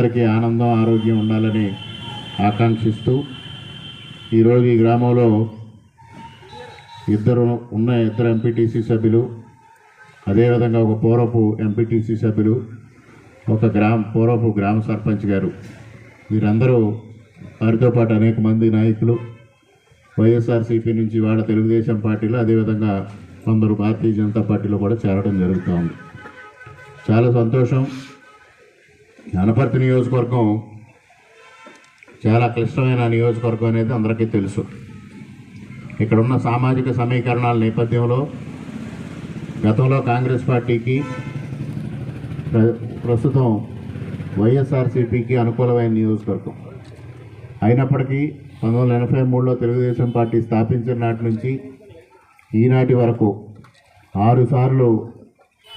అందరికీ ఆనందం ఆరోగ్యం ఉండాలని ఆకాంక్షిస్తూ ఈరోజు ఈ గ్రామంలో ఇద్దరు ఉన్న ఇద్దరు ఎంపీటీసీ సభ్యులు అదేవిధంగా ఒక పూర్వపు ఎంపీటీసీ సభ్యులు ఒక గ్రామ పూర్వపు గ్రామ సర్పంచ్ గారు. వీరందరూ వారితో పాటు అనేక మంది నాయకులు వైఎస్ఆర్సీపీ నుంచి వాళ్ళ తెలుగుదేశం పార్టీలో అదేవిధంగా కొందరు భారతీయ జనతా పార్టీలో కూడా చేరడం జరుగుతూ ఉంది చాలా సంతోషం. అనపర్తి నియోజకవర్గం చాలా క్లిష్టమైన నియోజకవర్గం అనేది అందరికీ తెలుసు. ఇక్కడ ఉన్న సామాజిక సమీకరణాల నేపథ్యంలో గతంలో కాంగ్రెస్ పార్టీకి ప్ర- ప్రస్తుతం వైఎస్ఆర్సీపీకి అనుకూలమైన నియోజకవర్గం. అయినప్పటికీ పంతొమ్మిది వందల ఎనభై మూడులో తెలుగుదేశం పార్టీ స్థాపించిన నాటి నుంచి ఈనాటి వరకు ఆరుసార్లు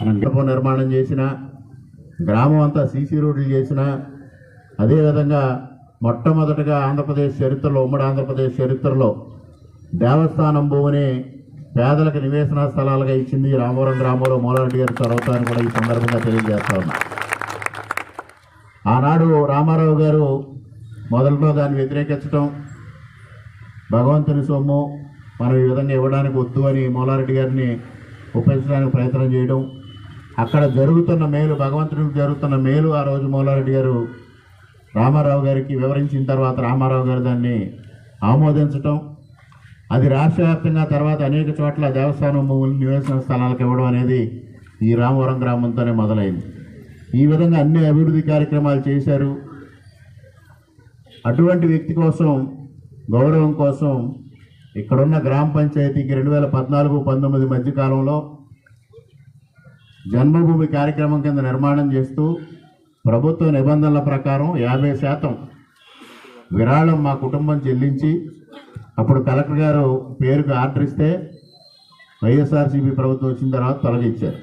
మనం గృహ నిర్మాణం చేసిన గ్రామం అంతా సీసీ రోడ్లు చేసిన అదేవిధంగా మొట్టమొదటగా ఆంధ్రప్రదేశ్ చరిత్రలో ఉమ్మడి ఆంధ్రప్రదేశ్ చరిత్రలో దేవస్థానం భూమిని పేదలకు నివేశన స్థలాలుగా ఇచ్చింది రామవరం గ్రామంలో మోలారెడ్డి గారి చొరవతో అని కూడా ఈ సందర్భంగా తెలియజేస్తా ఉన్నా. ఆనాడు రామారావు గారు మొదట్లో దాన్ని వ్యతిరేకించడం భగవంతుని సొమ్ము మనం ఈ విధంగా ఇవ్వడానికి వద్దు అని మోలారెడ్డి గారిని ఒప్పించడానికి ప్రయత్నం చేయడం అక్కడ జరుగుతున్న మేలు భగవంతుడికి జరుగుతున్న మేలు ఆ రోజు మౌలారెడ్డి గారు రామారావు గారికి వివరించిన తర్వాత రామారావు గారు దాన్ని ఆమోదించటం అది రాష్ట్ర వ్యాప్తంగా తర్వాత అనేక చోట్ల దేవస్థానం భూములు నివేశన స్థలాలకు ఇవ్వడం అనేది ఈ రామవరం గ్రామంతోనే మొదలైంది. ఈ విధంగా అన్ని అభివృద్ధి కార్యక్రమాలు చేశారు. అటువంటి వ్యక్తి కోసం గౌరవం కోసం ఇక్కడున్న గ్రామ పంచాయతీకి రెండు వేల పద్నాలుగు పంతొమ్మిది మధ్య కాలంలో జన్మభూమి కార్యక్రమం కింద నిర్మాణం చేస్తూ ప్రభుత్వ నిబంధనల ప్రకారం యాభై శాతం విరాళం మా కుటుంబం చెల్లించి అప్పుడు కలెక్టర్ గారు పేరుకు ఆర్డర్ ఇస్తే వైఎస్ఆర్సీపీ ప్రభుత్వం వచ్చిన తర్వాత తొలగించారు.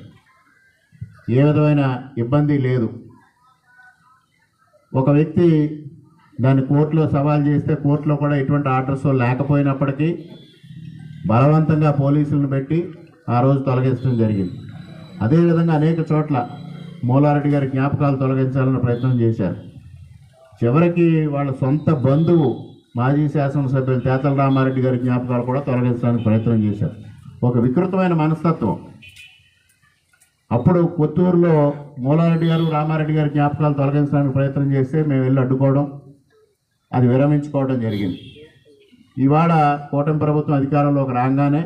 ఏ విధమైన ఇబ్బంది లేదు. ఒక వ్యక్తి దాన్ని కోర్టులో సవాల్ చేస్తే కోర్టులో కూడా ఎటువంటి ఆర్డర్స్ లేకపోయినప్పటికీ బలవంతంగా పోలీసులను పెట్టి ఆ రోజు తొలగించడం జరిగింది. అదేవిధంగా అనేక చోట్ల మూలారెడ్డి గారి జ్ఞాపకాలు తొలగించాలని ప్రయత్నం చేశారు. చివరికి వాళ్ళ సొంత బంధువు మాజీ శాసనసభ్యులు తేతల రామారెడ్డి గారి జ్ఞాపకాలు కూడా తొలగించడానికి ప్రయత్నం చేశారు. ఒక వికృతమైన మనస్తత్వం. అప్పుడు కొత్తూరులో మూలారెడ్డి గారు రామారెడ్డి గారి జ్ఞాపకాలు తొలగించడానికి ప్రయత్నం చేస్తే మేము వెళ్ళి అడ్డుకోవడం అది విరమించుకోవడం జరిగింది. ఇవాళ కూటమి ప్రభుత్వం అధికారంలోకి రాగానే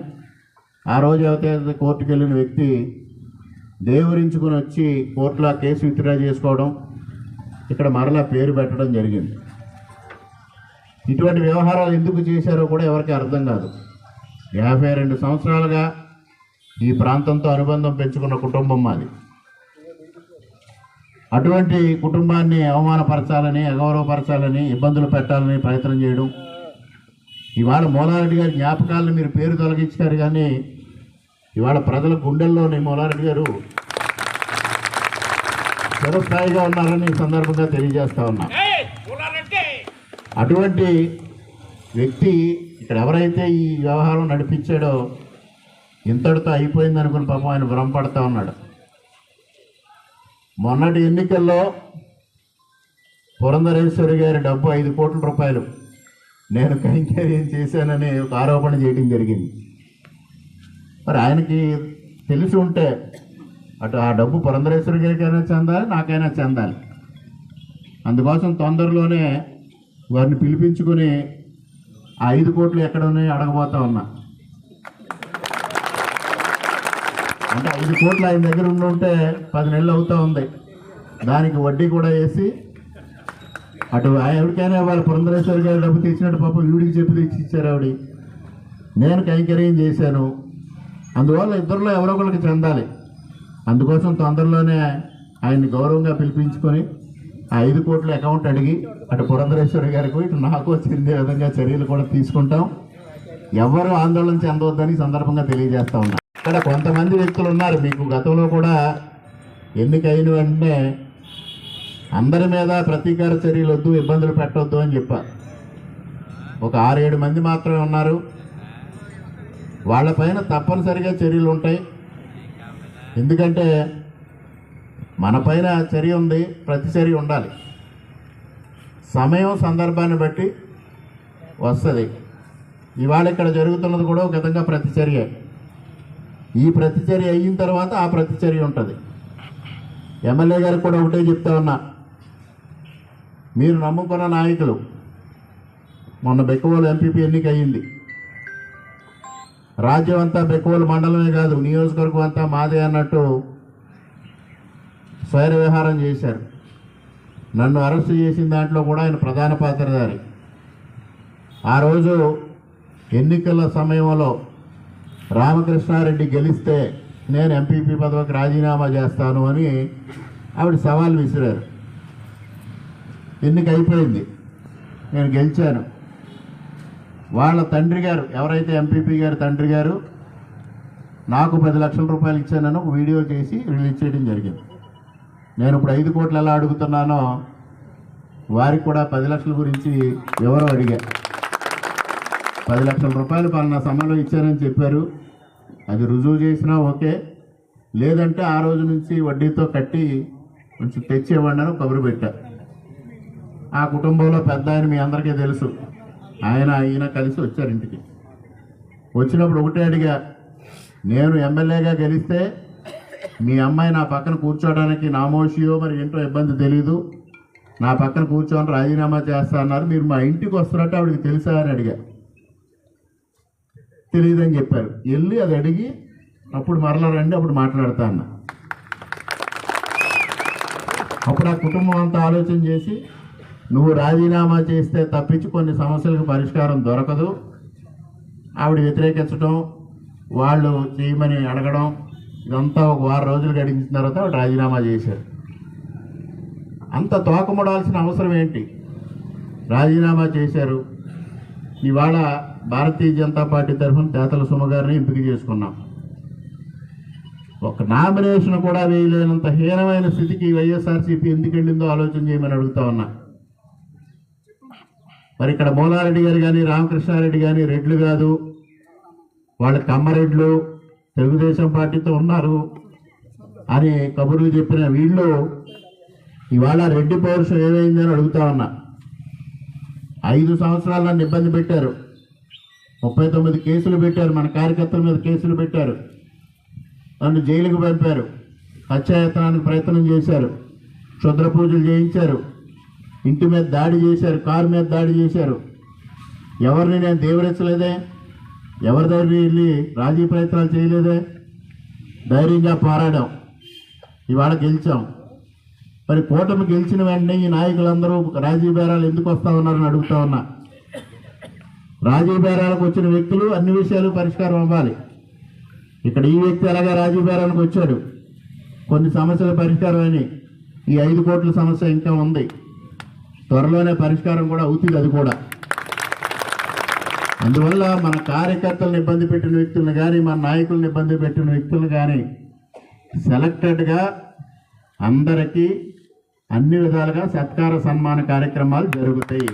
ఆ రోజు ఎవరైతే కోర్టుకు వెళ్ళిన వ్యక్తి దేవురించుకుని వచ్చి కోర్టులో కేసు విత్డ్రా చేసుకోవడం ఇక్కడ మరలా పేరు పెట్టడం జరిగింది. ఇటువంటి వ్యవహారాలు ఎందుకు చేశారో కూడా ఎవరికి అర్థం కాదు. యాభై రెండు సంవత్సరాలుగా ఈ ప్రాంతంతో అనుబంధం పెంచుకున్న కుటుంబం మాది. అటువంటి కుటుంబాన్ని అవమానపరచాలని అగౌరవపరచాలని ఇబ్బందులు పెట్టాలని ప్రయత్నం చేయడం ఇవాళ మూలారెడ్డి గారి జ్ఞాపకాలను మీరు పేరు తొలగించారు కానీ ఇవాళ ప్రజల గుండెల్లోని మూలారెడ్డి గారు చిరస్థాయిగా ఉన్నారని ఈ సందర్భంగా తెలియజేస్తా ఉన్నా. అటువంటి వ్యక్తి ఇక్కడ ఎవరైతే ఈ వ్యవహారం నడిపించాడో ఇంతటితో అయిపోయింది అనుకుని పాపం ఆయన భ్రమపడతా ఉన్నాడు. మొన్నటి ఎన్నికల్లో పురంధరేశ్వరి గారి డబ్బు ఐదు కోట్ల రూపాయలు నేను కైంకర్యం చేశానని ఒక ఆరోపణ చేయడం జరిగింది. మరి ఆయనకి తెలిసి ఉంటే అటు ఆ డబ్బు పురంధరేశ్వరి గారికైనా చెందాలి నాకైనా చెందాలి. అందుకోసం తొందరలోనే వారిని పిలిపించుకొని ఆ ఐదు కోట్లు ఎక్కడ ఉన్నాయో అడగబోతా ఉన్నా. అంటే ఐదు కోట్లు ఆయన దగ్గర ఉండుంటే పది నెలలు అవుతూ ఉంది. దానికి వడ్డీ కూడా వేసి అటు ఎవరికైనా వాళ్ళ పురంధరేశ్వరి గారి డబ్బు తెచ్చినట్టు పాపం వీడికి చెప్పి తెచ్చి ఇచ్చారు ఆవిడ. నేను కైంకర్యం చేశాను. అందువల్ల ఇద్దరిలో ఎవరో ఒకరికి చెందాలి. అందుకోసం తొందరలోనే ఆయన్ని గౌరవంగా పిలిపించుకొని ఆ ఐదు కోట్ల అకౌంట్ అడిగి అటు పురంధరేశ్వరి గారికి ఇటు నాకు చెందే విధంగా చర్యలు కూడా తీసుకుంటాం. ఎవరు ఆందోళన చెందవద్దని సందర్భంగా తెలియజేస్తా ఉన్నా. ఇక్కడ కొంతమంది వ్యక్తులు ఉన్నారు. మీకు గతంలో కూడా ఎన్నికైన వెంటనే అందరి మీద ప్రతీకార చర్యలు వద్దు ఇబ్బందులు పెట్టవద్దు అని చెప్పారు ఒక ఆరేడు మంది మాత్రమే ఉన్నారు. వాళ్ళపైన తప్పనిసరిగా చర్యలు ఉంటాయి. ఎందుకంటే మనపైన చర్య ఉంది ప్రతి చర్య ఉండాలి. సమయం సందర్భాన్ని బట్టి వస్తుంది. ఇవాళ ఇక్కడ జరుగుతున్నది కూడా ఒక విధంగా ప్రతిచర్య ఈ ప్రతిచర్య అయిన తర్వాత ఆ ప్రతిచర్య ఉంటుంది. ఎమ్మెల్యే గారికి కూడా ఒకటే చెప్తా ఉన్నా. మీరు నమ్ముకున్న నాయకులు మొన్న బెక్కవోలు ఎంపీపీ ఎన్నిక అయ్యింది రాజ్యం అంతా బెక్కవోలు మండలమే కాదు నియోజకవర్గం అంతా మాదే అన్నట్టు స్వైర వ్యవహారం చేశారు. నన్ను అరెస్ట్ చేసిన దాంట్లో కూడా ఆయన ప్రధాన పాత్రధారి. ఆ రోజు ఎన్నికల సమయంలో రామకృష్ణారెడ్డి గెలిస్తే నేను ఎంపీపీ పదవికి రాజీనామా చేస్తాను అని ఆవిడ సవాల్ విసిరారు. ఎన్నిక అయిపోయింది. నేను గెలిచాను. వాళ్ళ తండ్రి గారు ఎవరైతే ఎంపీపీ గారు తండ్రి గారు నాకు పది లక్షల రూపాయలు ఇచ్చానని ఒక వీడియో చేసి రిలీజ్ చేయడం జరిగింది. నేను ఇప్పుడు ఐదు కోట్లు ఎలా అడుగుతున్నానో వారికి కూడా పది లక్షల గురించి వివరం అడిగా. పది లక్షల రూపాయలు పలానా సమయంలో ఇచ్చారని చెప్పారు. అది రుజువు చేసినా ఓకే. లేదంటే ఆ రోజు నుంచి వడ్డీతో కట్టి కొంచెం తెచ్చి కబురు పెట్టా. ఆ కుటుంబంలో పెద్ద ఆయన మీ అందరికీ తెలుసు. ఆయన ఈయన కలిసి వచ్చారు ఇంటికి. వచ్చినప్పుడు ఒకటే అడిగా నేను ఎమ్మెల్యేగా గెలిస్తే మీ అమ్మాయి నా పక్కన కూర్చోవడానికి నామోషియో మరి ఏంటో ఇబ్బంది తెలీదు. నా పక్కన కూర్చోని రాజీనామా చేస్తా అన్నారు. మీరు మా ఇంటికి వస్తున్నట్టు ఆవిడకి తెలుసా? అని అడిగా. తెలియదని చెప్పారు. వెళ్ళి అది అడిగి అప్పుడు మరలా రండి అప్పుడు మాట్లాడతా అన్న. అప్పుడు ఆ కుటుంబం అంతా ఆలోచన చేసి నువ్వు రాజీనామా చేస్తే తప్పించి కొన్ని సమస్యలకు పరిష్కారం దొరకదు. ఆవిడ వ్యతిరేకించడం వాళ్ళు చేయమని అడగడం ఇదంతా ఒక వారం రోజులు గడిచిన తర్వాత ఆవిడ రాజీనామా చేశారు. అంత తోకముడాల్సిన అవసరం ఏంటి? రాజీనామా చేశారు. ఇవాళ భారతీయ జనతా పార్టీ తరఫున తేతల సుమ గారిని ఎంపిక చేసుకున్నాం. ఒక నామినేషన్ కూడా వేయలేనంత హీనమైన స్థితికి వైఎస్ఆర్సీపీ ఎందుకు వెళ్ళిందో ఆలోచన చేయమని అడుగుతా ఉన్నా. మరి ఇక్కడ మూలారెడ్డి గారు కానీ రామకృష్ణారెడ్డి కానీ రెడ్లు కాదు. వాళ్ళ కమ్మరెడ్లు తెలుగుదేశం పార్టీతో ఉన్నారు అని కబుర్లు చెప్పిన వీళ్ళు ఇవాళ రెడ్డి పౌరుషం ఏమైందని అడుగుతా ఉన్నా. ఐదు సంవత్సరాలు నన్ను ఇబ్బంది పెట్టారు. ముప్పై తొమ్మిది కేసులు పెట్టారు మన కార్యకర్తల మీద కేసులు పెట్టారు. నన్ను జైలుకు పంపారు. హత్యాయత్నానికి ప్రయత్నం చేశారు. క్షుద్ర పూజలు చేయించారు. ఇంటి మీద దాడి చేశారు కారు మీద దాడి చేశారు. ఎవరిని నేను దేవరించలేదే? ఎవరి దగ్గర వెళ్ళి రాజీ ప్రయత్నాలు చేయలేదే? ధైర్యంగా పోరాడాం. ఇవాళ గెలిచాం. మరి కూటమి గెలిచిన వెంటనే ఈ నాయకులందరూ రాజీ బేరాలు ఎందుకు వస్తా ఉన్నారని అడుగుతా ఉన్నా. రాజీ బేరాలకు వచ్చిన వ్యక్తులు అన్ని విషయాలు పరిష్కారం అవ్వాలి. ఇక్కడ ఈ వ్యక్తి అలాగే రాజీ బేరానికి వచ్చాడు. కొన్ని సమస్యల పరిష్కారం అని ఈ ఐదు కోట్ల సమస్య ఇంకా ఉంది. త్వరలోనే పరిష్కారం కూడా అవుతుంది అది కూడా. అందువల్ల మన కార్యకర్తలను ఇబ్బంది పెట్టిన వ్యక్తులను కానీ మన నాయకులను ఇబ్బంది పెట్టిన వ్యక్తులను కానీ సెలెక్టెడ్గా అందరికీ అన్ని విధాలుగా సత్కార సన్మాన కార్యక్రమాలు జరుగుతాయి.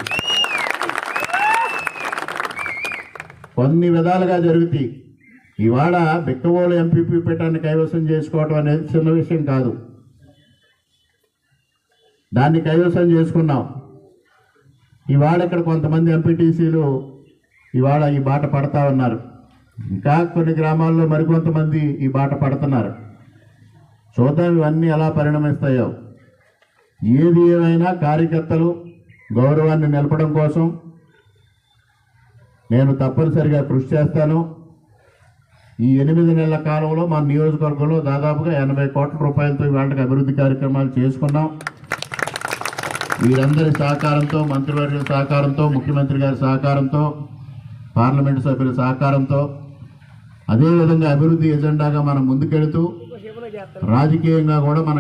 కొన్ని విధాలుగా జరుగుతాయి. ఇవాళ బిక్కవోలు ఎంపీపీ పీఠాన్ని కైవసం చేసుకోవటం అనేది చిన్న విషయం కాదు. దాన్ని కైవసం చేసుకున్నాం. ఇవాళ ఇక్కడ కొంతమంది ఎంపీటీసీలు ఇవాళ ఈ బాట పడతా ఉన్నారు. ఇంకా కొన్ని గ్రామాల్లో మరికొంతమంది ఈ బాట పడుతున్నారు. చూద్దాం ఇవన్నీ ఎలా పరిణమిస్తాయో. ఏది ఏమైనా కార్యకర్తలు గౌరవాన్ని నిలపడం కోసం నేను తప్పనిసరిగా కృషి చేస్తాను. ఈ ఎనిమిది నెలల కాలంలో మా నియోజకవర్గంలో దాదాపుగా ఎనభై కోట్ల రూపాయలతో ఇవాళకి అభివృద్ధి కార్యక్రమాలు చేసుకున్నాం. వీరందరి సహకారంతో మంత్రివర్యుల సహకారంతో ముఖ్యమంత్రి గారి సహకారంతో పార్లమెంటు సభ్యుల సహకారంతో అదేవిధంగా అభివృద్ధి ఎజెండాగా మనం ముందుకెడుతూ రాజకీయంగా కూడా మన